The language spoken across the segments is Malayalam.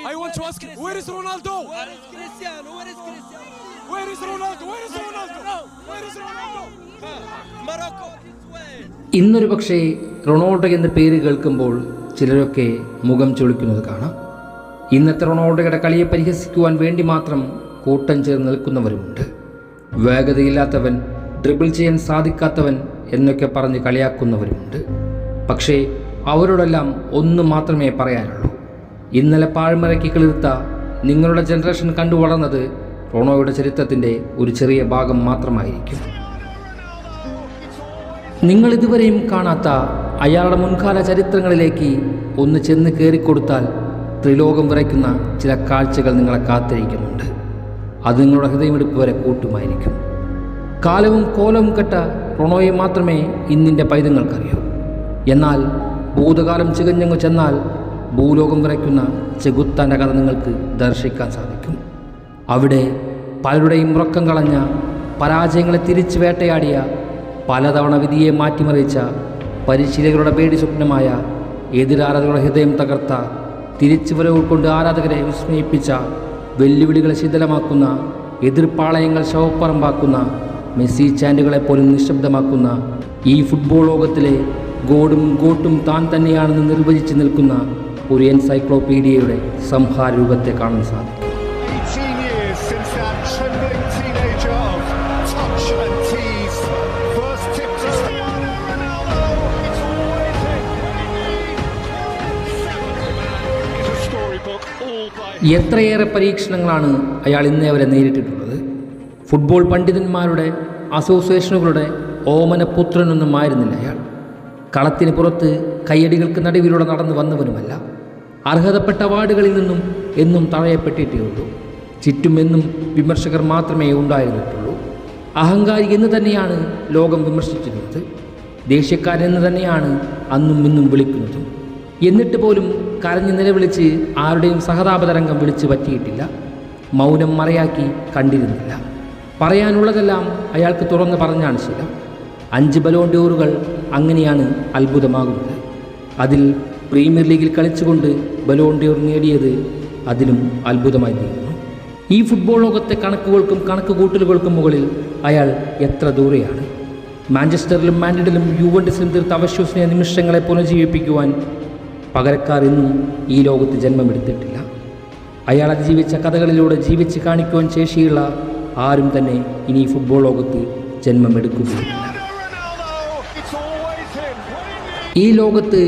I want to ask where is Ronaldo? Where is Cristiano? Where is Cristiano? Where is Ronaldo? Where is Ronaldo? Where is Ronaldo? Morocco. ഇന്നൊരു പക്ഷേ റൊണാൾഡോ എന്ന പേര് കേൾക്കുമ്പോൾ ചിലരൊക്കെ മുഖം ചൊളിക്കുന്നത് കാണാം ഇന്നത്തെ റൊണാൾഡോയുടെ കളിയെ പരിഹസിക്കുവാൻ വേണ്ടി മാത്രം കൂട്ടം ചേർന്ന് നിൽക്കുന്നവരുമുണ്ട് വേഗതയില്ലാത്തവൻ ഡ്രിബിൾ ചെയ്യാൻ സാധിക്കാത്തവൻ എന്നൊക്കെ പറഞ്ഞ് കളിയാക്കുന്നവരുമുണ്ട് പക്ഷേ അവരോടെല്ലാം ഒന്ന് മാത്രമേ പറയാനുള്ളൂ ഇന്നലെ പാഴ്മറയ്ക്ക് കിളിർത്ത നിങ്ങളുടെ ജനറേഷൻ കണ്ടു വളർന്നത് റോണോയുടെ ചരിത്രത്തിന്റെ ഒരു ചെറിയ ഭാഗം മാത്രമായിരിക്കും. നിങ്ങൾ ഇതുവരെയും കാണാത്ത അയാളുടെ മുൻകാല ചരിത്രങ്ങളിലേക്ക് ഒന്ന് ചെന്ന് കയറിക്കൊടുത്താൽ ത്രിലോകം വിറയ്ക്കുന്ന ചില കാഴ്ചകൾ നിങ്ങളെ കാത്തിരിക്കുന്നുണ്ട്. അത് നിങ്ങളുടെ ഹൃദയമെടുപ്പ് വരെ കൂട്ടുമായിരിക്കും. കാലവും കോലവും കെട്ട റൊണോയെ മാത്രമേ ഇന്നിന്റെ പൈതങ്ങൾക്കറിയൂ. എന്നാൽ ഭൂതകാലം ചികഞ്ഞങ്ങു ചെന്നാൽ ഭൂലോകം വരയ്ക്കുന്ന ചെകുത്താന്റെ കഥ നിങ്ങൾക്ക് ദർശിക്കാൻ സാധിക്കും. അവിടെ പലരുടെയും ഉറക്കം കളഞ്ഞ പരാജയങ്ങളെ തിരിച്ചു വേട്ടയാടിയ പലതവണ വിധിയെ മാറ്റിമറിച്ച പരിശീലകരുടെ പേടി സ്വപ്നമായ എതിരാരാധകരുടെ ഹൃദയം തകർത്ത തിരിച്ചുവരവ് കൊണ്ട് ആരാധകരെ വിസ്മയിപ്പിച്ച വെല്ലുവിളികളെ ശിഥിലമാക്കുന്ന എതിർപ്പാളയങ്ങൾ ശവപ്പറമ്പാക്കുന്ന മെസ്സി ചാൻഡുകളെ പോലും നിശബ്ദമാക്കുന്ന ഈ ഫുട്ബോൾ ലോകത്തിലെ ഗോഡും ഗോട്ടും താൻ തന്നെയാണെന്ന് നിർവചിച്ച് നിൽക്കുന്ന ഒരു എൻസൈക്ലോപീഡിയയുടെ സംഹാര രൂപത്തെ കാണാൻ സാധിക്കും. 18 years since that trembling teenager of touch and tease. First tip to Cristiano Ronaldo. It's always him. It's a storybook all by എത്രയേറെ പരീക്ഷണങ്ങളാണ് അയാൾ ഇന്നേ വരെ നേരിട്ടിട്ടുള്ളത്? ഫുട്ബോൾ പണ്ഡിതന്മാരുടെ അസോസിയേഷനുകളുടെ ഓമനപുത്രനൊന്നും ആയിരുന്നില്ല അയാൾ. കളത്തിന് പുറത്ത് കയ്യടികൾക്ക് നടുവിലൂടെ നടന്നു വന്നവനുമല്ല. അർഹതപ്പെട്ട അവാർഡുകളിൽ നിന്നും എന്നും തഴയപ്പെട്ടിട്ടേ ഉള്ളൂ ചുറ്റുമെന്നും വിമർശകർ മാത്രമേ ഉണ്ടായിരുന്നിട്ടുള്ളൂ. അഹങ്കാരി എന്ന് തന്നെയാണ് ലോകം വിമർശിച്ചിരുന്നത്. ദേഷ്യക്കാരെന്ന് തന്നെയാണ് അന്നും ഇന്നും വിളിക്കുന്നതും. എന്നിട്ട് പോലും കരഞ്ഞു നിലവിളിച്ച് ആരുടെയും സഹതാപതരംഗം വിളിച്ച് പറ്റിയിട്ടില്ല. മൗനം മറയാക്കി കണ്ടിരുന്നില്ല. പറയാനുള്ളതെല്ലാം അയാൾക്ക് തുറന്ന് പറഞ്ഞാണ് ശീലം. അഞ്ച് ബലോൺ ഡോറുകൾ അങ്ങനെയാണ് അത്ഭുതമാകുന്നത്. അതിൽ പ്രീമിയർ ലീഗിൽ കളിച്ചുകൊണ്ട് ബലോണ്ടിയോർ നേടിയത് അതിലും അത്ഭുതമായി തീർന്നു. ഈ ഫുട്ബോൾ ലോകത്തെ കണക്കുകൾക്കും കണക്ക് കൂട്ടലുകൾക്കും മുകളിൽ അയാൾ എത്ര ദൂരെയാണ്? മാഞ്ചസ്റ്ററിലും മാൻഡ്രിഡിലും യുവൻഡസിലും തീർത്ത അവശ്വസനീയ നിമിഷങ്ങളെ പുനർജീവിപ്പിക്കുവാൻ പകരക്കാർ ഇന്നും ഈ ലോകത്ത് ജന്മമെടുത്തിട്ടില്ല. അയാൾ അതിജീവിച്ച കഥകളിലൂടെ ജീവിച്ച് കാണിക്കുവാൻ ശേഷിയുള്ള ആരും തന്നെ ഇനി ഫുട്ബോൾ ലോകത്ത് ജന്മമെടുക്കുകയില്ല. ഈ ലോകത്ത്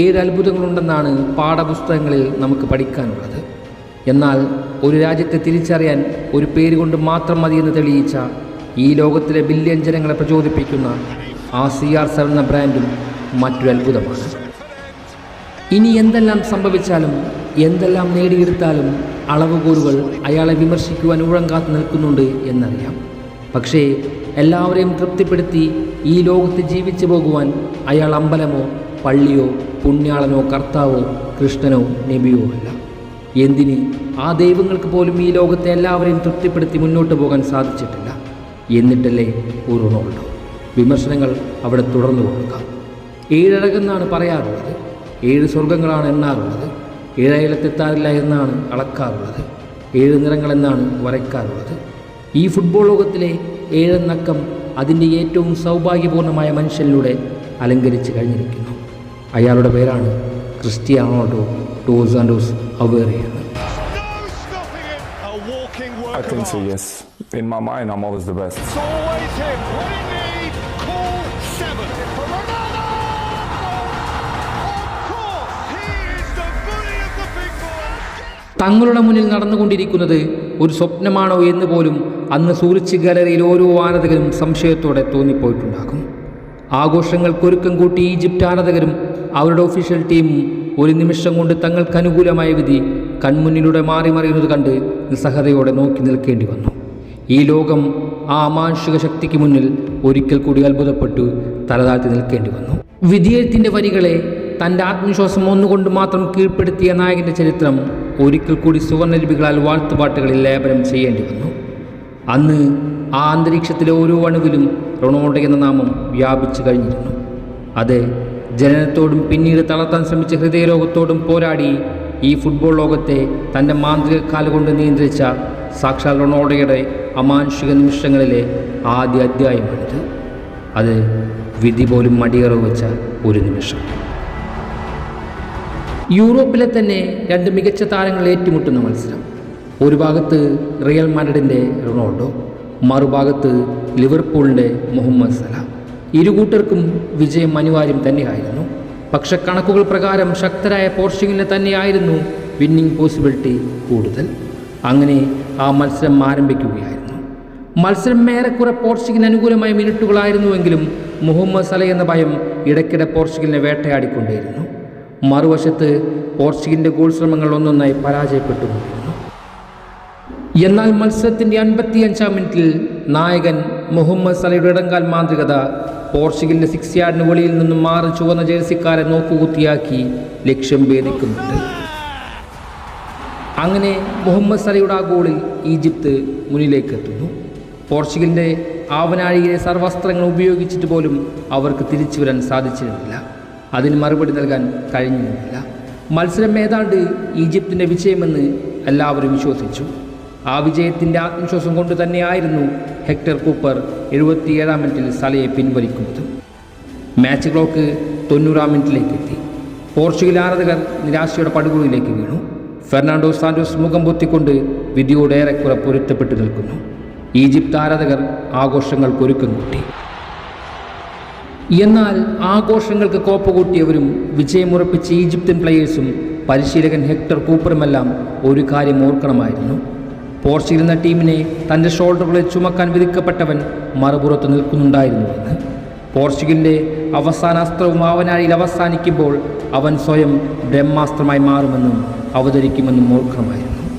ഏഴ് അത്ഭുതങ്ങളുണ്ടെന്നാണ് പാഠപുസ്തകങ്ങളിൽ നമുക്ക് പഠിക്കാനുള്ളത്. എന്നാൽ ഒരു രാജ്യത്തെ തിരിച്ചറിയാൻ ഒരു പേര് കൊണ്ട് മാത്രം മതിയെന്ന് തെളിയിച്ച ഈ ലോകത്തിലെ ബില്യൺ ജനങ്ങളെ പ്രചോദിപ്പിക്കുന്ന ആ സി ആർ സെവൻ എന്ന ബ്രാൻഡും മറ്റൊരു അത്ഭുതമാണ്. ഇനി എന്തെല്ലാം സംഭവിച്ചാലും എന്തെല്ലാം നേടിയെടുത്താലും അളവുകോലുകൾ അയാളെ വിമർശിക്കുവാൻ ഉഴങ്കാത്ത് നിൽക്കുന്നുണ്ട് എന്നറിയാം. പക്ഷേ എല്ലാവരെയും തൃപ്തിപ്പെടുത്തി ഈ ലോകത്ത് ജീവിച്ചു പോകുവാൻ അയാൾ അമ്പലമോ പള്ളിയോ പുണ്യാളനോ കർത്താവോ കൃഷ്ണനോ നബിയോ അല്ല. എന്തിന് ആ ദൈവങ്ങൾക്ക് പോലും ഈ ലോകത്തെ എല്ലാവരെയും തൃപ്തിപ്പെടുത്തി മുന്നോട്ട് പോകാൻ സാധിച്ചിട്ടില്ല? എന്നിട്ടല്ലേ ഉറുണുള്ളൂ വിമർശനങ്ങൾ അവിടെ തുടർന്നു കൊടുക്കാം. ഏഴഴകെന്നാണ് പറയാറുള്ളത്. ഏഴ് സ്വർഗങ്ങളാണ് എണ്ണാറുള്ളത്. ഏഴയലത്തെത്താറില്ല എന്നാണ് അളക്കാറുള്ളത്. ഏഴ് നിറങ്ങളെന്നാണ് വരയ്ക്കാറുള്ളത്. ഈ ഫുട്ബോൾ ലോകത്തിലെ ഏഴെന്നക്കം അതിന്റെ ഏറ്റവും സൗഭാഗ്യപൂർണമായ മനുഷ്യനിലൂടെ അലങ്കരിച്ച് കഴിഞ്ഞിരിക്കുന്നു. അയാളുടെ പേരാണ് ക്രിസ്റ്റിയാനോട്ടോ ടൂസ് ആൻഡ് ഓസ് അവേറിയാണ് തങ്ങളുടെ മുന്നിൽ നടന്നുകൊണ്ടിരിക്കുന്നത് ഒരു സ്വപ്നമാണോ എന്ന് പോലും അന്ന് സൂറിച്ച് ഗാലറിയിൽ ഓരോ ആരാധകരും സംശയത്തോടെ തോന്നിപ്പോയിട്ടുണ്ടാകും. ആഘോഷങ്ങൾക്കൊരുക്കം കൂട്ടി ഈജിപ്റ്റ് ആരാധകരും അവരുടെ ഒഫീഷ്യൽ ടീമും ഒരു നിമിഷം കൊണ്ട് തങ്ങൾക്ക് അനുകൂലമായ വിധി കൺമുന്നിലൂടെ മാറി മറിയുന്നത് കണ്ട് നിസ്സഹതയോടെ നോക്കി നിൽക്കേണ്ടി വന്നു. ഈ ലോകം ആ അമാനുഷിക ശക്തിക്ക് മുന്നിൽ ഒരിക്കൽ കൂടി അത്ഭുതപ്പെട്ടു തലതാഴ്ത്തി നിൽക്കേണ്ടി വന്നു. വിധിയെഴുത്തിന്റെ വരികളെ തന്റെ ആത്മവിശ്വാസം ഒന്നുകൊണ്ട് മാത്രം കീഴ്പ്പെടുത്തിയ നായകന്റെ ചരിത്രം ഒരിക്കൽ കൂടി സുവർണലിപികളാൽ വാഴ്ത്തുപാട്ടുകളിൽ ലേപനം ചെയ്യേണ്ടി വന്നു അന്ന് ആ അന്തരീക്ഷത്തിലെ ഓരോ അണുവിലും റൊണാൾഡോ എന്ന നാമം വ്യാപിച്ചു കഴിഞ്ഞിരുന്നു. അത് ജനനത്തോടും പിന്നീട് തളർത്താൻ ശ്രമിച്ച ഹൃദയരോഗത്തോടും പോരാടി ഈ ഫുട്ബോൾ ലോകത്തെ തന്റെ മാന്ത്രിക കാലുകൊണ്ട് നിയന്ത്രിച്ച സാക്ഷാൽ റൊണാൾഡോയുടെ അമാനുഷിക നിമിഷങ്ങളിലെ ആദ്യ അധ്യായമാണിത്. അത് വിധി പോലും മടിയറവ് വെച്ച ഒരു നിമിഷം. യൂറോപ്പിലെ തന്നെ രണ്ട് മികച്ച താരങ്ങൾ ഏറ്റുമുട്ടുന്ന മത്സരം. ഒരു ഭാഗത്ത് റിയൽ മാഡ്രിഡിന്റെ റൊണാൾഡോ മറുഭാഗത്ത് ലിവർപൂളിന്റെ മുഹമ്മദ് സലാം. ഇരു കൂട്ടർക്കും വിജയം അനിവാര്യം തന്നെയായിരുന്നു. പക്ഷെ കണക്കുകൾ പ്രകാരം ശക്തരായ പോർച്ചുഗലിന് തന്നെയായിരുന്നു വിന്നിംഗ് പോസിബിലിറ്റി കൂടുതൽ. അങ്ങനെ ആ മത്സരം ആരംഭിക്കുകയായിരുന്നു. മത്സരം ഏറെക്കുറെ പോർച്ചുഗലിന് അനുകൂലമായ മിനിറ്റുകളായിരുന്നുവെങ്കിലും മുഹമ്മദ് സല എന്ന ഭയം ഇടയ്ക്കിടെ പോർച്ചുഗലിനെ വേട്ടയാടിക്കൊണ്ടേയിരുന്നു. മറുവശത്ത് പോർച്ചുഗലിന്റെ ഗോൾ ശ്രമങ്ങൾ ഒന്നൊന്നായി പരാജയപ്പെട്ടു. എന്നാൽ മത്സരത്തിന്റെ അൻപത്തിയഞ്ചാം മിനിറ്റിൽ നായകൻ മുഹമ്മദ് സലയുടെ ഇടങ്കാൽ മാന്ത്രികത പോർച്ചുഗലിന്റെ സിക്സ് യാർഡിന് വെളിയിൽ നിന്നും മാറി ചുവന്ന ജേഴ്സിക്കാരെ നോക്കുകുത്തിയാക്കി ലക്ഷ്യം ഭേദിക്കുന്നുണ്ട്. അങ്ങനെ മുഹമ്മദ് സലയുടെ ആ ഗോളിൽ ഈജിപ്ത് മുന്നിലേക്ക് എത്തുന്നു പോർച്ചുഗലിന്റെ ആവനാഴിയിലെ സർവസ്ത്രങ്ങൾ ഉപയോഗിച്ചിട്ട് പോലും അവർക്ക് തിരിച്ചു വരാൻ സാധിച്ചിരുന്നില്ല. അതിന് മറുപടി നൽകാൻ കഴിഞ്ഞിരുന്നില്ല. മത്സരം ഏതാണ്ട് ഈജിപ്തിന്റെ വിജയമെന്ന് എല്ലാവരും വിശ്വസിച്ചു. ആ വിജയത്തിന്റെ ആത്മവിശ്വാസം കൊണ്ട് തന്നെയായിരുന്നു ഹെക്ടർ കൂപ്പർ എഴുപത്തിയേഴാം മിനിറ്റിൽ സലയെ പിൻവലിക്കുന്നത്. മാച്ച് ക്ലോക്ക് തൊണ്ണൂറാം മിനിറ്റിലേക്ക് എത്തി. പോർച്ചുഗൽ ആരാധകർ നിരാശയുടെ പടുകുഴിയിലേക്ക് വീണു. ഫെർണാണ്ടോ സാന്റോസ് മുഖം പൊത്തിക്കൊണ്ട് വിധിയോടേറെക്കുറെ പൊരുത്തപ്പെട്ടു നിൽക്കുന്നു. ഈജിപ്ത് ആരാധകർ ആഘോഷങ്ങൾക്ക് ഒരുക്കം കൂട്ടി. എന്നാൽ ആഘോഷങ്ങൾക്ക് കോപ്പ കൂട്ടിയവരും വിജയമുറപ്പിച്ച ഈജിപ്ത്യൻ പ്ലെയേഴ്സും പരിശീലകൻ ഹെക്ടർ കൂപ്പറുമെല്ലാം ഒരു കാര്യം ഓർക്കണമായിരുന്നു. പോർച്ചുഗൽ എന്ന ടീമിനെ തന്റെ ഷോൾഡറുകളിൽ ചുമക്കാൻ വിധിക്കപ്പെട്ടവൻ മറുപുറത്ത് നിൽക്കുന്നുണ്ടായിരുന്നുവെന്ന് പോർച്ചുഗലിന്റെ അവസാന അസ്ത്രവും അവനാഴിയിൽ അവസാനിക്കുമ്പോൾ അവൻ സ്വയം ബ്രഹ്മാസ്ത്രമായി മാറുമെന്നും അവതരിക്കുമെന്നും ഓർക്കണമായിരുന്നു.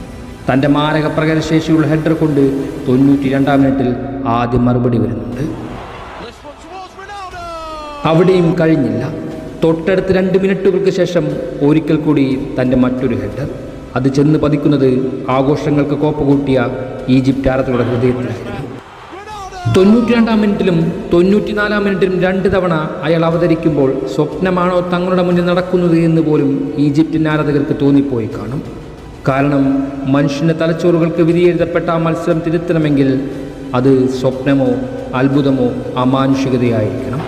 തന്റെ മാരക പ്രകടശേഷിയുള്ള ഹെഡർ കൊണ്ട് തൊണ്ണൂറ്റി രണ്ടാം മിനിറ്റിൽ ആദ്യം മറുപടി വരുന്നുണ്ട്. അവിടെയും കഴിഞ്ഞില്ല. തൊട്ടടുത്ത് രണ്ട് മിനിറ്റുകൾക്ക് ശേഷം ഒരിക്കൽ കൂടി തന്റെ മറ്റൊരു ഹെഡർ അത് ചെന്ന് പതിക്കുന്നത് ആഘോഷങ്ങൾക്ക് കോപ്പ കൂട്ടിയ ഈജിപ്റ്റ് ആരത്തുകളുടെ ഹൃദയത്തിൽ തൊണ്ണൂറ്റി രണ്ടാം മിനിറ്റിലും തൊണ്ണൂറ്റിനാലാം മിനിറ്റിലും രണ്ട് തവണ അയാൾ അവതരിക്കുമ്പോൾ സ്വപ്നമാണോ തങ്ങളുടെ മുന്നിൽ നടക്കുന്നത് എന്ന് പോലും ഈജിപ്തിൻ ആരാധകർക്ക് തോന്നിപ്പോയി കാണും. കാരണം മനുഷ്യന്റെ തലച്ചോറുകൾക്ക് വിധിയെഴുതപ്പെട്ട ആ മത്സരം തിരുത്തണമെങ്കിൽ അത് സ്വപ്നമോ അത്ഭുതമോ അമാനുഷികതയായിരിക്കണം.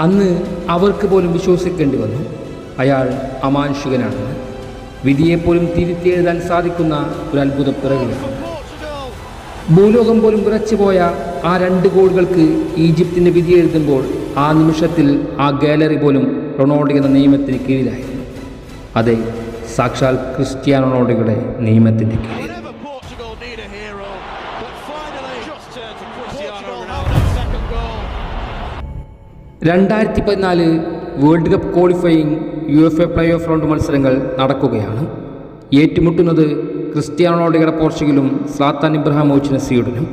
അന്ന് അവർക്ക് പോലും വിശ്വസിക്കേണ്ടി വന്നു. അയാൾ അമാനുഷികനാണെന്ന് വിധിയെപ്പോലും തിരുത്തി എഴുതാൻ സാധിക്കുന്ന ഒരു അത്ഭുത പിറവിയാണ് ഭൂലോകം പോലും വിറച്ചുപോയ ആ രണ്ട് ഗോളുകൾക്ക് ഈജിപ്തിന്റെ വിധി എഴുതുമ്പോൾ ആ നിമിഷത്തിൽ ആ ഗാലറി പോലും റൊണാൾഡോ എന്ന നിയമത്തിന് കീഴിലായിരുന്നു. അതെ സാക്ഷാൽ ക്രിസ്ത്യാനോ റൊണാൾഡോയുടെ നിയമത്തിന്റെ കീഴിൽ. രണ്ടായിരത്തി പതിനാല് world cup qualifying U F A playoff round മത്സരങ്ങൾ നടക്കുകയാണ്. ഏറ്റുമുട്ടുന്നത് ക്രിസ്ത്യാനോ റൊണാൾഡോയുടെ പോർച്ചുഗലും സ്ലാത്താൻ ഇബ്രഹാമോവിച്ചിന് സ്വീഡനും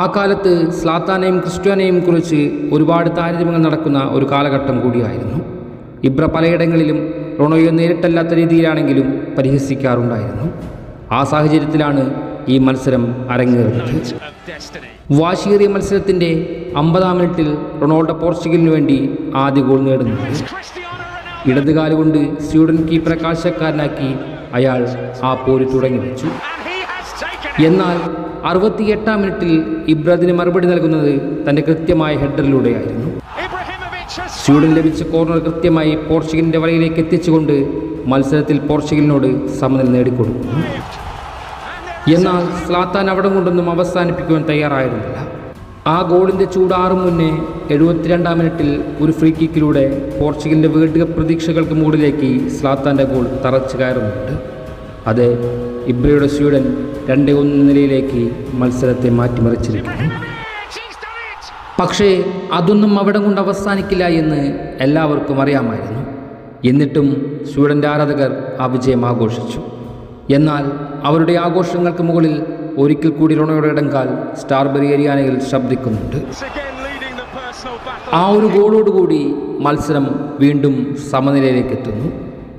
ആ കാലത്ത് സ്ലാത്താനെയും ക്രിസ്ത്യാനെയും കുറിച്ച് ഒരുപാട് താരതമ്യങ്ങൾ നടക്കുന്ന ഒരു കാലഘട്ടം കൂടിയായിരുന്നു. ഇബ്ര പലയിടങ്ങളിലും റൊണോയെ നേരിട്ടല്ലാത്ത രീതിയിലാണെങ്കിലും പരിഹസിക്കാറുണ്ടായിരുന്നു. ആ സാഹചര്യത്തിലാണ് ഈ മത്സരം അരങ്ങേറുന്നത് വാശിയേറിയ മത്സരത്തിന്റെ അമ്പതാം മിനിറ്റിൽ റൊണാൾഡോ പോർച്ചുഗലിന് വേണ്ടി ആദ്യ ഗോൾ നേടുന്നു. ഇടതുകാലുകൊണ്ട് സ്വീഡൻ കീപ്പറെ കാഴ്ചക്കാരനാക്കി അയാൾ ആ പോര് തുടങ്ങി. വെച്ചു എന്നാൽ അറുപത്തിയെട്ടാം മിനിറ്റിൽ ഇബ്രദിന് മറുപടി നൽകുന്നത് തന്റെ കൃത്യമായ ഹെഡറിലൂടെയായിരുന്നു. സ്വീഡൻ ലഭിച്ച കോർണർ കൃത്യമായി പോർച്ചുഗലിന്റെ വലയിലേക്ക് എത്തിച്ചുകൊണ്ട് മത്സരത്തിൽ പോർച്ചുഗലിനോട് സമനില നേടിക്കൊടുക്കുന്നു. എന്നാൽ സ്ലാത്താൻ അവിടെ കൊണ്ടൊന്നും അവസാനിപ്പിക്കുവാൻ തയ്യാറായിരുന്നില്ല. ആ ഗോളിന്റെ ചൂടാറും മുന്നേ എഴുപത്തിരണ്ടാം മിനിറ്റിൽ ഒരു ഫ്രീ കിക്കിലൂടെ പോർച്ചുഗലിന്റെ വേൾഡ് കപ്പ് പ്രതീക്ഷകൾക്ക് മുകളിലേക്ക് സ്ലാത്താന്റെ ഗോൾ തറച്ചു കയറുന്നുണ്ട്. അത് ഇബ്രയുടെ സ്വീഡൻ രണ്ട് ഒന്ന് നിലയിലേക്ക് മത്സരത്തെ മാറ്റിമറിച്ചിരിക്കുന്നു. പക്ഷേ അതൊന്നും അവിടെ കൊണ്ട് അവസാനിക്കില്ല എന്ന് എല്ലാവർക്കും അറിയാമായിരുന്നു. എന്നിട്ടും സ്വീഡന്റെ ആരാധകർ ആ വിജയം ആഘോഷിച്ചു. എന്നാൽ അവരുടെ ആഘോഷങ്ങൾക്ക് മുകളിൽ ഒരിക്കൽ കൂടി റൊണോയുടെ ഇടങ്കാൽ സ്റ്റാർബെറി ഏരിയാനയിൽ ശബ്ദിക്കുന്നുണ്ട്. ആ ഒരു ഗോളോടുകൂടി മത്സരം വീണ്ടും സമനിലയിലേക്ക് എത്തുന്നു.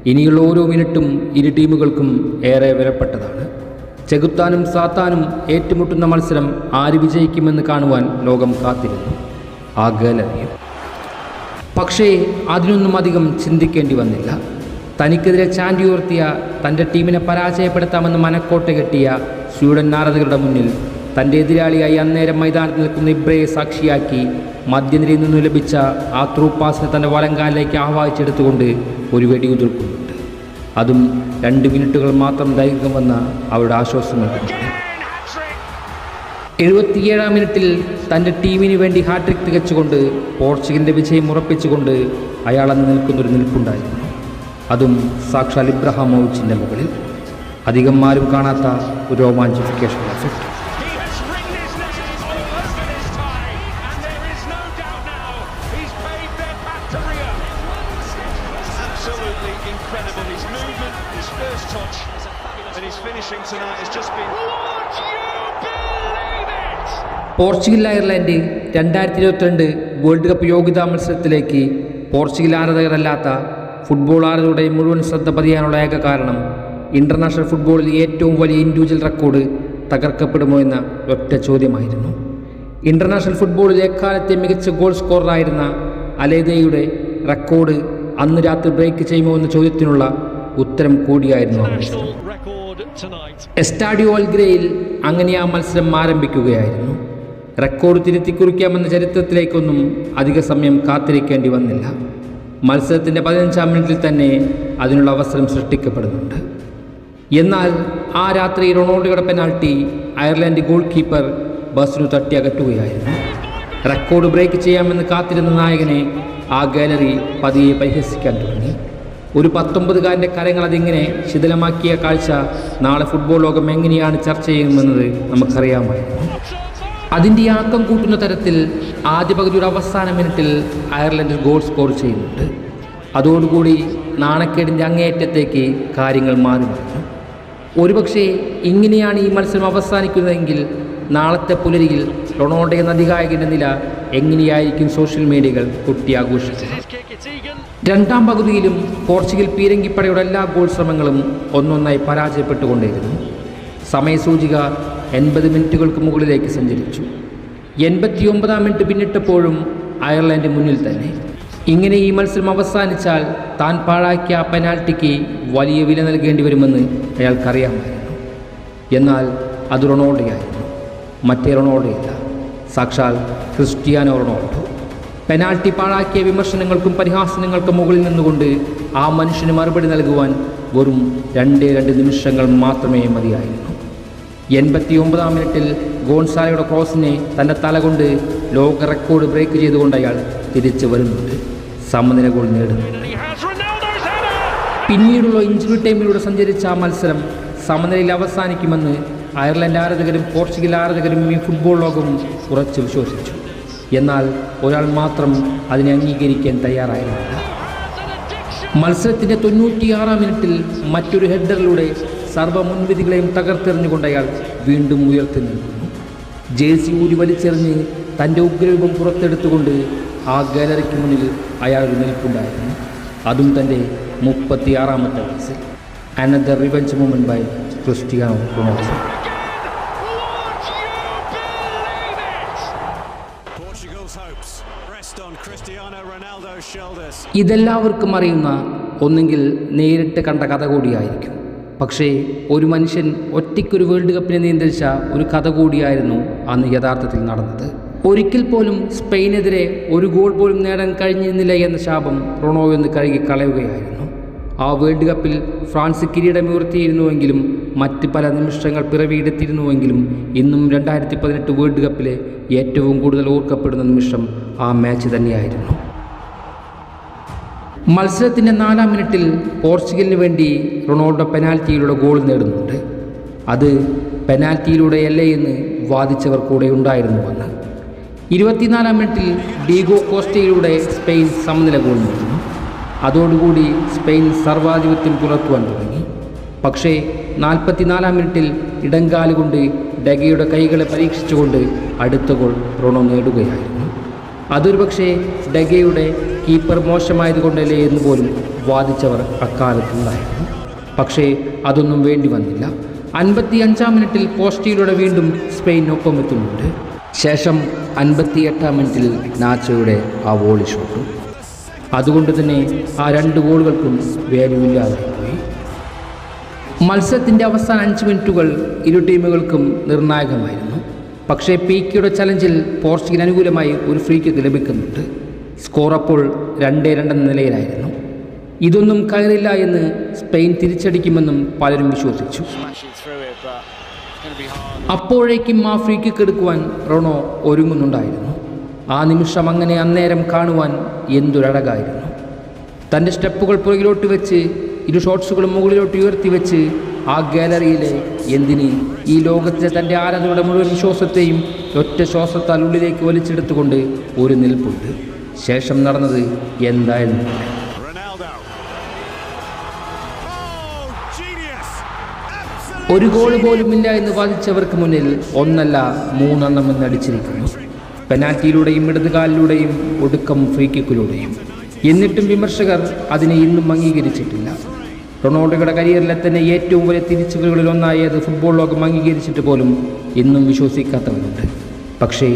ഇനിയുള്ള ഓരോ മിനിറ്റും ഇരു ടീമുകൾക്കും ഏറെ വിലപ്പെട്ടതാണ്. ചെകുത്താനും സാത്താനും ഏറ്റുമുട്ടുന്ന മത്സരം ആര് വിജയിക്കുമെന്ന് കാണുവാൻ ലോകം കാത്തിരുന്നു. ആ ഗാലറിയും പക്ഷേ അതിനൊന്നും അധികം ചിന്തിക്കേണ്ടി വന്നില്ല. തനിക്കെതിരെ ചാണ്ടി ഉയർത്തിയ തന്റെ ടീമിനെ പരാജയപ്പെടുത്താമെന്ന് മനക്കോട്ട കെട്ടിയ സ്വീഡൻ നാരദകളുടെ മുന്നിൽ തന്റെ എതിരാളിയായി അന്നേരം മൈതാനത്ത് നിൽക്കുന്ന ഇബ്രയെ സാക്ഷിയാക്കി മധ്യനിരയിൽ നിന്നും ലഭിച്ച ആ ത്രൂ പാസിനെ തന്റെ വലങ്കാലിലേക്ക് ആവാഹിച്ചെടുത്തുകൊണ്ട് ഒരു വെടിയുതിർക്കുന്നുണ്ട് അതും രണ്ട് മിനിറ്റുകൾ മാത്രം ദൈർഘ്യം വന്ന അവരുടെ ആശ്വാസങ്ങൾ എഴുപത്തിയേഴാം മിനിറ്റിൽ തന്റെ ടീമിന് വേണ്ടി ഹാട്രിക് തികച്ചുകൊണ്ട് പോർച്ചുഗലിന്റെ വിജയം ഉറപ്പിച്ചുകൊണ്ട് അയാൾ അന്ന് നിൽക്കുന്നൊരു നിൽപ്പുണ്ടായിരുന്നു. അതും സാക്ഷാൽ ഇബ്രഹാം മോവിച്ചിന്റെ മുകളിൽ. അധികം ആരും കാണാത്ത ഒരു റോമാഞ്ചിഫിക്കേഷൻ എഫക്ട് പോർച്ചുഗൽ അയർലൻഡ് രണ്ടായിരത്തി ഇരുപത്തിരണ്ട് വേൾഡ് കപ്പ് യോഗ്യതാ മത്സരത്തിലേക്ക് പോർച്ചുഗൽ ആരാധകരല്ലാത്ത ഫുട്ബോൾ ആരുടെ മുഴുവൻ ശ്രദ്ധ പതിയാനുള്ള ഏക കാരണം ഇന്റർനാഷണൽ ഫുട്ബോളിൽ ഏറ്റവും വലിയ ഇൻഡിവിജ്വൽ റെക്കോർഡ് തകർക്കപ്പെടുമോ എന്ന ഒറ്റ ചോദ്യമായിരുന്നു. ഇന്റർനാഷണൽ ഫുട്ബോളിൽ എക്കാലത്തെ മികച്ച ഗോൾ സ്കോററായിരുന്ന അലേദയുടെ റെക്കോർഡ് അന്ന് രാത്രി ബ്രേക്ക് ചെയ്യുമോ എന്ന ചോദ്യത്തിനുള്ള ഉത്തരം കൂടിയായിരുന്നു എസ്റ്റാഡിയോ അൽഗ്രയിൽ അങ്ങനെ ആ മത്സരം ആരംഭിക്കുകയായിരുന്നു. റെക്കോർഡ് തിരുത്തി കുറിക്കാമെന്ന ചരിത്രത്തിലേക്കൊന്നും അധിക സമയം കാത്തിരിക്കേണ്ടി വന്നില്ല. മത്സരത്തിന്റെ പതിനഞ്ചാം മിനിറ്റിൽ തന്നെ അതിനുള്ള അവസരം സൃഷ്ടിക്കപ്പെടുന്നുണ്ട്. എന്നാൽ ആ രാത്രി റൊണാൾഡോയുടെ പെനാൾട്ടി അയർലൻഡ് ഗോൾ കീപ്പർ ബസ്സിനു തട്ടി അകറ്റുകയായിരുന്നു. റെക്കോർഡ് ബ്രേക്ക് ചെയ്യാമെന്ന് കാത്തിരുന്ന നായകനെ ആ ഗാലറി പതിയെ പരിഹസിക്കാൻ തുടങ്ങി. ഒരു പത്തൊമ്പതുകാരന്റെ കരങ്ങൾ അതിങ്ങനെ ശിഥിലമാക്കിയ കാഴ്ച നാളെ ഫുട്ബോൾ ലോകം എങ്ങനെയാണ് ചർച്ച ചെയ്യുമെന്നത് നമുക്കറിയാമായിരുന്നു. അതിന്റെ ആക്കം കൂട്ടുന്ന തരത്തിൽ ആദ്യ പകുതിയുടെ അവസാന മിനിറ്റിൽ അയർലൻഡ് ഗോൾ സ്കോർ ചെയ്യുന്നുണ്ട്. അതോടുകൂടി നാണക്കേടിന്റെ അങ്ങേയറ്റത്തേക്ക് കാര്യങ്ങൾ മാറി. മറിഞ്ഞു ഒരുപക്ഷെ ഇങ്ങനെയാണ് ഈ മത്സരം അവസാനിക്കുന്നതെങ്കിൽ നാളത്തെ പുലരിയിൽ റൊണാൾഡോ എന്ന അധികായകന്റെ നില എങ്ങനെയായിരിക്കും സോഷ്യൽ മീഡിയകൾ കൊട്ടി ആഘോഷിച്ചത് His kick, it's Egan. രണ്ടാം പകുതിയിലും പോർച്ചുഗൽ പീരങ്കിപ്പടയുടെ എല്ലാ ഗോൾ ശ്രമങ്ങളും ഒന്നൊന്നായി പരാജയപ്പെട്ടുകൊണ്ടിരുന്നു സമയസൂചിക എൺപത് മിനിറ്റുകൾക്ക് മുകളിലേക്ക് സഞ്ചരിച്ചു. എൺപത്തിയൊമ്പതാം മിനിറ്റ് പിന്നിട്ടപ്പോഴും അയർലൻഡ് മുന്നിൽ തന്നെ. ഇങ്ങനെ ഈ മത്സരം അവസാനിച്ചാൽ താൻ പാഴാക്കിയ പെനാൽറ്റിക്ക് വലിയ വില നൽകേണ്ടി വരുമെന്ന് അയാൾക്കറിയാമായിരുന്നു. എന്നാൽ അത് റൊണാൾഡോയായിരുന്നു. മറ്റേ റൊണാൾഡോയല്ല. സാക്ഷാൽ ക്രിസ്റ്റിയാനോ റൊണാൾഡോ. പെനാൽറ്റി പാഴാക്കിയ വിമർശനങ്ങൾക്കും പരിഹാസനങ്ങൾക്കും മുകളിൽ നിന്നുകൊണ്ട് ആ മനുഷ്യന് മറുപടി നൽകുവാൻ വെറും രണ്ടേ രണ്ട് നിമിഷങ്ങൾ മാത്രമേ മതിയായിരുന്നു. എൺപത്തി ഒമ്പതാം മിനിറ്റിൽ ഗോൺസാലയുടെ ക്രോസിനെ തന്റെ തലകൊണ്ട് ലോക റെക്കോർഡ് ബ്രേക്ക് ചെയ്തുകൊണ്ട് അയാൾ തിരിച്ചു വരുന്നുണ്ട്. സമനില ഗോൾ നേടുന്നു. പിന്നീടുള്ള ഇഞ്ചുറി ടൈമിലൂടെ സഞ്ചരിച്ച ആ മത്സരം സമനിലയിൽ അവസാനിക്കുമെന്ന് അയർലൻഡ് ആരാധകരും പോർച്ചുഗൽ ആരാധകരും ഈ ഫുട്ബോൾ ലോകം ഉറച്ചു വിശ്വസിച്ചു. എന്നാൽ ഒരാൾ മാത്രം അതിനെ അംഗീകരിക്കാൻ തയ്യാറായിരുന്നില്ല. മത്സരത്തിന്റെ തൊണ്ണൂറ്റിയാറാം മിനിറ്റിൽ മറ്റൊരു ഹെഡറിലൂടെ സർവ മുൻവിധികളെയും തകർത്തെറിഞ്ഞുകൊണ്ട് അയാൾ വീണ്ടും ഉയർത്തി നിൽക്കുന്നു ജേഴ്സി ഊരി വലിച്ചെറിഞ്ഞ് തന്റെ ഉഗ്രരൂപം പുറത്തെടുത്തുകൊണ്ട് ആ ഗാലറിക്ക് മുന്നിൽ അയാൾ നിൽപ്പുണ്ടായിരുന്നു. അതും തന്റെ മുപ്പത്തിയാറാമത്തെ വയസ്സിൽ. Another revenge moment by Cristiano Ronaldo. ഇതെല്ലാവർക്കും അറിയുന്ന ഒന്നെങ്കിൽ നേരിട്ട് കണ്ട കഥ കൂടിയായിരിക്കും. പക്ഷേ ഒരു മനുഷ്യൻ ഒറ്റയ്ക്കൊരു വേൾഡ് കപ്പിനെ നിയന്ത്രിച്ച ഒരു കഥ കൂടിയായിരുന്നു അന്ന് യഥാർത്ഥത്തിൽ നടന്നത്. ഒരിക്കൽ പോലും സ്പെയിനെതിരെ ഒരു ഗോൾ പോലും നേടാൻ കഴിഞ്ഞിരുന്നില്ല എന്ന ശാപം റൊണോ എന്ന് കഴുകി കളയുകയായിരുന്നു. ആ വേൾഡ് കപ്പിൽ ഫ്രാൻസ് കിരീടം ഉയർത്തിയിരുന്നുവെങ്കിലും മറ്റ് പല നിമിഷങ്ങൾ പിറവിയെടുത്തിരുന്നുവെങ്കിലും ഇന്നും രണ്ടായിരത്തി പതിനെട്ട് വേൾഡ് കപ്പിലെ ഏറ്റവും കൂടുതൽ ഓർക്കപ്പെടുന്ന നിമിഷം ആ മാച്ച് തന്നെയായിരുന്നു. മത്സരത്തിന്റെ നാലാം മിനിറ്റിൽ പോർച്ചുഗലിന് വേണ്ടി റൊണാൾഡോ പെനാൽറ്റിയിലൂടെ ഗോൾ നേടുന്നുണ്ട്. അത് പെനാൽറ്റിയിലൂടെയല്ലേ എന്ന് വാദിച്ചവർ കൂടെ ഉണ്ടായിരുന്നുവെന്ന് ഇരുപത്തിനാലാം മിനിറ്റിൽ ഡീഗോ കോസ്റ്റയിലൂടെ സ്പെയിൻ സമനില ഗോൾ നേടുന്നു. അതോടുകൂടി സ്പെയിൻ സർവാധിപത്യം പുലർത്തുവാൻ തുടങ്ങി. പക്ഷേ നാൽപ്പത്തിനാലാം മിനിറ്റിൽ ഇടങ്കാലുകൊണ്ട് ഡഗയുടെ കൈകളെ പരീക്ഷിച്ചുകൊണ്ട് അടുത്ത ഗോൾ റൊണോ നേടുകയായിരുന്നു. അതൊരു പക്ഷേ ഡഗയുടെ കീപ്പർ മോശമായതുകൊണ്ടല്ലേ എന്ന് പോലും വാദിച്ചവർ അക്കാലത്തുണ്ടായിരുന്നു. പക്ഷേ അതൊന്നും വേണ്ടി വന്നില്ല. അൻപത്തി അഞ്ചാം മിനിറ്റിൽ പോസ്റ്റിയിലൂടെ വീണ്ടും സ്പെയിൻ ഒപ്പമെത്തുന്നുണ്ട് ശേഷം അൻപത്തി എട്ടാം മിനിറ്റിൽ നാച്ചോയുടെ ആ വോളി ഷോട്ടും. അതുകൊണ്ട് തന്നെ ആ രണ്ട് ഗോളുകൾക്കും വാല്യൂ ഇല്ലാതെ പോയി. മത്സരത്തിന്റെ അവസാന അഞ്ച് മിനിറ്റുകൾ ഇരു ടീമുകൾക്കും നിർണായകമായിരുന്നു. പക്ഷേ പി കെയുടെ ചലഞ്ചിൽ പോർച്ചുഗൽ അനുകൂലമായി ഒരു ഫ്രീ കിക്ക് ലഭിക്കുന്നുണ്ട്. സ്കോർ അപ്പോൾ രണ്ടേ രണ്ടെന്ന നിലയിലായിരുന്നു. ഇതൊന്നും കയറില്ല എന്ന് സ്പെയിൻ തിരിച്ചടിക്കുമെന്നും പലരും വിശ്വസിച്ചു. അപ്പോഴേക്കും ആ ഫ്രീ കിക്ക് എടുക്കുവാൻ റൊണോ ഒരുങ്ങുന്നുണ്ടായിരുന്നു. ആ നിമിഷം അങ്ങനെ അന്നേരം കാണുവാൻ എന്തൊരഴകായിരുന്നു തന്റെ സ്റ്റെപ്പുകൾ പുറകിലോട്ട് വെച്ച് ഇരു ഷോട്ട്സുകളും മുകളിലോട്ട് ഉയർത്തി വെച്ച് ആ ഗാലറിയിലെ എന്തിന് ഈ ലോകത്തിലെ തന്റെ ആരാധകരുടെ മുഴുവൻ വിശ്വാസത്തെയും ഒറ്റ ശ്വാസത്താൽ ഉള്ളിലേക്ക് വലിച്ചെടുത്തുകൊണ്ട് ഒരു നിൽപ്പുണ്ട്. ശേഷം നടന്നത് എന്തായിരുന്നു ഒരു ഗോൾ പോലും ഇല്ല എന്ന് വാദിച്ചവർക്ക് മുന്നിൽ ഒന്നല്ല മൂന്നെണ്ണം എന്ന് അടിച്ചിരിക്കുന്നു. പെനാൽറ്റിയിലൂടെയും ഇടതുകാലിലൂടെയും ഒടുക്കം ഫ്രീ കിക്കിലൂടെയും എന്നിട്ടും വിമർശകർ അതിനെ ഇന്നും അംഗീകരിച്ചിട്ടില്ല. റൊണാൾഡോയുടെ കരിയറിലെ തന്നെ ഏറ്റവും വലിയ തിരിച്ചുവരവുകളിൽ ഒന്നായത് ഫുട്ബോൾ ലോകം അംഗീകരിച്ചിട്ട് പോലും ഇന്നും വിശ്വസിക്കാത്തവരുണ്ട്. പക്ഷേ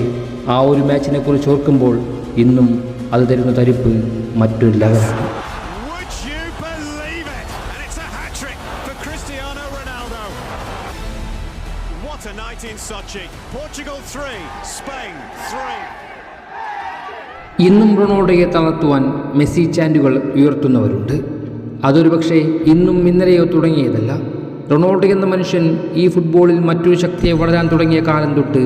ആ ഒരു മാച്ചിനെക്കുറിച്ച് ഓർക്കുമ്പോൾ ഇന്നും അത് തരുന്ന തരിപ്പ് മറ്റൊരു ലെവലാണ് ഇന്നും റൊണാൾഡോയെ തളർത്തുവാൻ മെസ്സി ചാൻഡുകൾ ഉയർത്തുന്നവരുണ്ട്. അതൊരു പക്ഷേ ഇന്നും ഇന്നലെയോ തുടങ്ങിയതല്ല. റൊണാൾഡോ എന്ന മനുഷ്യൻ ഈ ഫുട്ബോളിൽ മറ്റൊരു ശക്തിയെ വളരാൻ തുടങ്ങിയ കാലം തൊട്ട്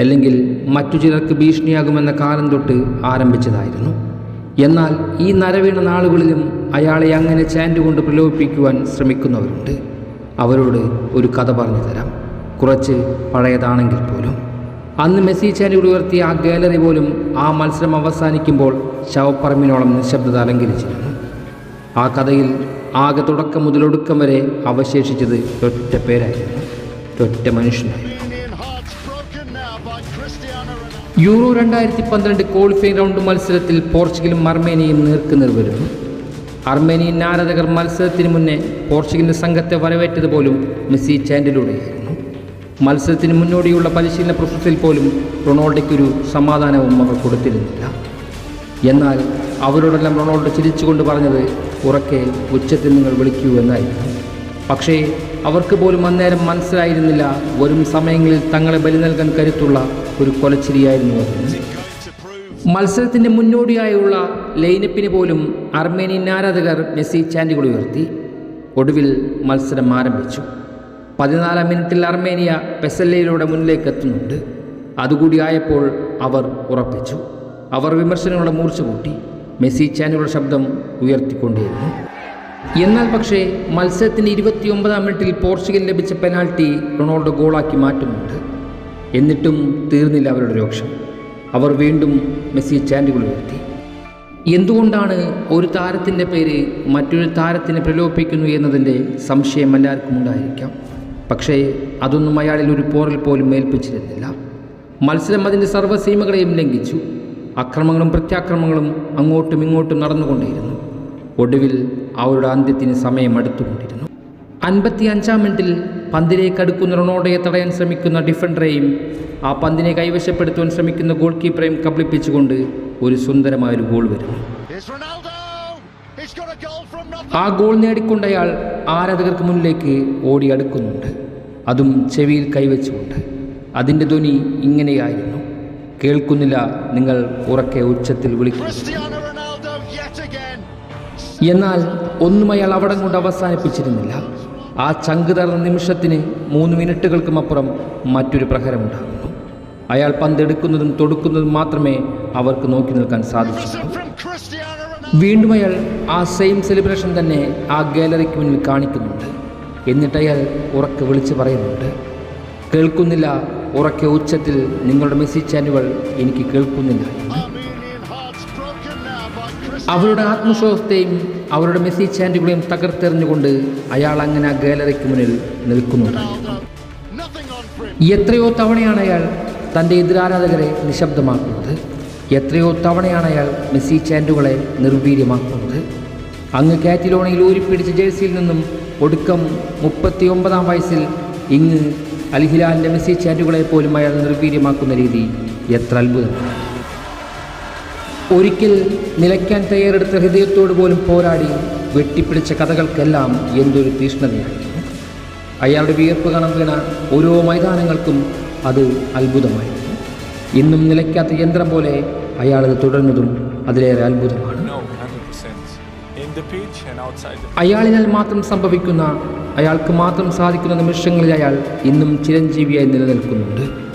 അല്ലെങ്കിൽ മറ്റു ചിലർക്ക് ഭീഷണിയാകുമെന്ന കാലം തൊട്ട് ആരംഭിച്ചതായിരുന്നു. എന്നാൽ ഈ നരവീണ നാളുകളിലും അയാളെ അങ്ങനെ ചാൻഡ് കൊണ്ട് പ്രലോഭിപ്പിക്കുവാൻ ശ്രമിക്കുന്നവരുണ്ട്. അവരോട് ഒരു കഥ പറഞ്ഞു തരാം. കുറച്ച് പഴയതാണെങ്കിൽ പോലും. അന്ന് മെസ്സി ചാനലുകൾ ഉയർത്തിയ ആ ഗാലറി പോലും ആ മത്സരം അവസാനിക്കുമ്പോൾ ശവപ്പറമ്പിനോളം നിശബ്ദത അലങ്കരിച്ചിരുന്നു. ആ കഥയിൽ ആകെ തുടക്കം മുതലൊടുക്കം വരെ അവശേഷിച്ചത് ഒറ്റ പേരായിരുന്നു ഒറ്റ മനുഷ്യനായിരുന്നു. യൂറോ രണ്ടായിരത്തി പന്ത്രണ്ട് ക്വാളിഫൈ റൗണ്ട് മത്സരത്തിൽ പോർച്ചുഗലും അർമേനിയയും നേർക്കുനേർ വരുന്നു അർമേനിയൻ ആരാധകർ മത്സരത്തിന് മുന്നേ പോർച്ചുഗലിന്റെ സംഘത്തെ വരവേറ്റത് പോലും മെസ്സി ചാൻഡിലൂടെയായിരുന്നു. മത്സരത്തിന് മുന്നോടിയുള്ള പരിശീലന പ്രശ്നത്തിൽ പോലും റൊണാൾഡോയ്ക്കൊരു സമാധാനവും അവർ കൊടുത്തിരുന്നില്ല. എന്നാൽ അവരോടെല്ലാം റൊണാൾഡോ ചിരിച്ചുകൊണ്ട് പറഞ്ഞത് ഉറക്കെ ഉച്ചത്തിൽ നിങ്ങൾ വിളിക്കൂ എന്നായിരുന്നു. പക്ഷേ അവർക്ക് പോലും അന്നേരം മനസ്സിലായിരുന്നില്ല വരും സമയങ്ങളിൽ തങ്ങളെ ബലി നൽകാൻ കരുത്തുള്ള ഒരു കൊലച്ചിരിയായിരുന്നു അത്. മത്സരത്തിന്റെ മുന്നോടിയായുള്ള ലൈനപ്പിന് പോലും അർമേനിയൻ ആരാധകർ മെസ്സി ചാൻഡുകൾ ഉയർത്തി. ഒടുവിൽ മത്സരം ആരംഭിച്ചു. പതിനാലാം മിനിറ്റിൽ അർമേനിയ പെസല്ലയിലൂടെ മുന്നിലേക്ക് എത്തുന്നുണ്ട്. അതുകൂടി ആയപ്പോൾ അവർ ഉറപ്പിച്ചു. അവർ വിമർശനങ്ങളുടെ മൂർച്ച കൂട്ടി. മെസ്സി ചാനുകളുടെ ശബ്ദം ഉയർത്തിക്കൊണ്ടിരുന്നു എന്നാൽ പക്ഷേ മത്സരത്തിന്റെ ഇരുപത്തിയൊമ്പതാം മിനിറ്റിൽ പോർച്ചുഗൽ ലഭിച്ച പെനാൽറ്റി റൊണാൾഡോ ഗോളാക്കി മാറ്റുന്നുണ്ട്. എന്നിട്ടും തീർന്നില്ല അവരുടെ രോക്ഷം. അവർ വീണ്ടും മെസ്സി ചാൻഡുകൾ ഉയർത്തി. എന്തുകൊണ്ടാണ് ഒരു താരത്തിന്റെ പേര് മറ്റൊരു താരത്തിനെ പ്രലോഭിപ്പിക്കുന്നു എന്നതിന്റെ സംശയം എല്ലാവർക്കും ഉണ്ടായിരിക്കാം. പക്ഷേ അതൊന്നും അയാളിൽ ഒരു പോറൽ പോലും ഏൽപ്പിച്ചിരുന്നില്ല. മത്സരം അതിന്റെ സർവസീമകളെയും ലംഘിച്ചു. അക്രമങ്ങളും പ്രത്യാക്രമങ്ങളും അങ്ങോട്ടും ഇങ്ങോട്ടും നടന്നുകൊണ്ടേയിരുന്നു. ഒടുവിൽ അവരുടെ അന്ത്യത്തിന് സമയം അടുത്തുകൊണ്ടിരുന്നു. അൻപത്തി അഞ്ചാം മിനിറ്റിൽ പന്തിലേക്ക് അടുക്കുന്ന റൊണാൾഡോയെ തടയാൻ ശ്രമിക്കുന്ന ഡിഫൻഡറെയും ആ പന്തിനെ കൈവശപ്പെടുത്തുവാൻ ശ്രമിക്കുന്ന ഗോൾ കീപ്പറെയും കബളിപ്പിച്ചുകൊണ്ട് ഒരു സുന്ദരമായൊരു ഗോൾ വരുന്നു. ആ ഗോൾ നേടിക്കൊണ്ടയാൾ ആരാധകർക്ക് മുന്നിലേക്ക് ഓടി അടുക്കുന്നുണ്ട്. അതും ചെവിയിൽ കൈവച്ചുകൊണ്ട്. അതിന്റെ ധ്വനി ഇങ്ങനെയായിരുന്നു. കേൾക്കുന്നില്ല. നിങ്ങൾ ഉറക്കെ ഉച്ചത്തിൽ again. എന്നാൽ ഒന്നും അയാൾ അവിടം കൊണ്ട് അവസാനിപ്പിച്ചിരുന്നില്ല. ആ ചങ്ക് തറന്ന നിമിഷത്തിന് മൂന്ന് മിനിറ്റുകൾക്കും അപ്പുറം മറ്റൊരു പ്രഹരമുണ്ടാകുന്നു. അയാൾ പന്തെടുക്കുന്നതും തൊടുക്കുന്നതും മാത്രമേ അവർക്ക് നോക്കി നിൽക്കാൻ Ronaldo. വീണ്ടും അയാൾ ആ സെയിം സെലിബ്രേഷൻ തന്നെ ആ ഗാലറിക്ക് മുന്നിൽ കാണിക്കുന്നുണ്ട്. എന്നിട്ട് അയാൾ ഉറക്കെ വിളിച്ച് പറയുന്നുണ്ട്. കേൾക്കുന്നില്ല. ഉറക്കെ ഉച്ചത്തിൽ നിങ്ങളുടെ മെസ്സേജ് ചാനുകൾ എനിക്ക് കേൾക്കുന്നില്ല. അവരുടെ ആത്മവിശ്വാസത്തെയും അവരുടെ മെസ്സേജ് ചാൻഡുകളെയും തകർത്തെറിഞ്ഞുകൊണ്ട് അയാൾ അങ്ങനെ ആ ഗാലറിക്ക് മുന്നിൽ നിൽക്കുന്നുണ്ട്. എത്രയോ തവണയാണ് അയാൾ തന്റെ എതിരാരാധകരെ നിശബ്ദമാക്കുന്നത് എത്രയോ തവണയാണ് അയാൾ മെസ്സി ചാൻഡുകളെ നിർവീര്യമാക്കുന്നത് അങ്ങ് കാറ്റിലോണയിൽ ഊരിപ്പിടിച്ച ജേഴ്സിയിൽ നിന്നും ഒടുക്കം മുപ്പത്തി ഒമ്പതാം വയസ്സിൽ ഇങ്ങ് അൽഹിലാലിന്റെ മെസ്സേജ് ചാറ്റുകളെ പോലും അയാൾ നിർവീര്യമാക്കുന്ന രീതി എത്ര അത്ഭുതം. ഒരിക്കൽ നിലയ്ക്കാൻ തയ്യാറെടുത്ത ഹൃദയത്തോട് പോലും പോരാടി വെട്ടിപ്പിടിച്ച കഥകൾക്കെല്ലാം എന്തൊരു തീഷ്ണതയാണ്. അയാളുടെ വിയർപ്പ് കണം വീണ ഓരോ മൈതാനങ്ങൾക്കും അത് അത്ഭുതമായിരുന്നു ഇന്നും നിലയ്ക്കാത്ത യന്ത്രം പോലെ അയാളത് തുടരുന്നതും അതിലേറെ അത്ഭുതമാണ്. അയാളിനാൽ മാത്രം സംഭവിക്കുന്ന അയാൾക്ക് മാത്രം സാധിക്കുന്ന നിമിഷങ്ങളിൽ അയാൾ ഇന്നും ചിരഞ്ജീവിയായി നിലനിൽക്കുന്നുണ്ട്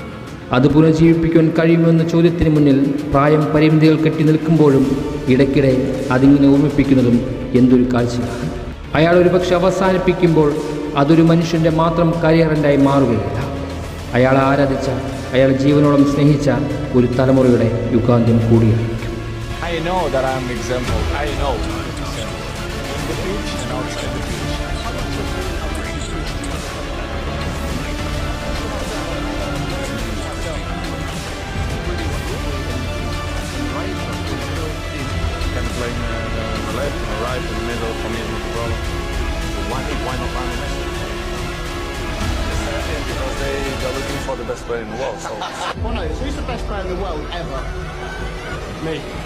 അത് പുനർജീവിപ്പിക്കുവാൻ കഴിയുമെന്ന ചോദ്യത്തിന് മുന്നിൽ പ്രായം പരിമിതികൾ കെട്ടി നിൽക്കുമ്പോഴും ഇടയ്ക്കിടെ അതിങ്ങനെ ഓർമ്മിപ്പിക്കുന്നതും എന്തൊരു കാഴ്ചയാണ്. അയാൾ ഒരുപക്ഷെ അവസാനിപ്പിക്കുമ്പോൾ അതൊരു മനുഷ്യന്റെ മാത്രം കരിയറിന്റായി മാറുകയില്ല. അയാളെ ആരാധിച്ച അയാൾ ജീവനോളം സ്നേഹിച്ച ഒരു തലമുറയുടെ യുഗാന്ത്യം കൂടിയായിരിക്കും. I know that I'm example. I know. Well, no, who's the best player in the world ever? Me.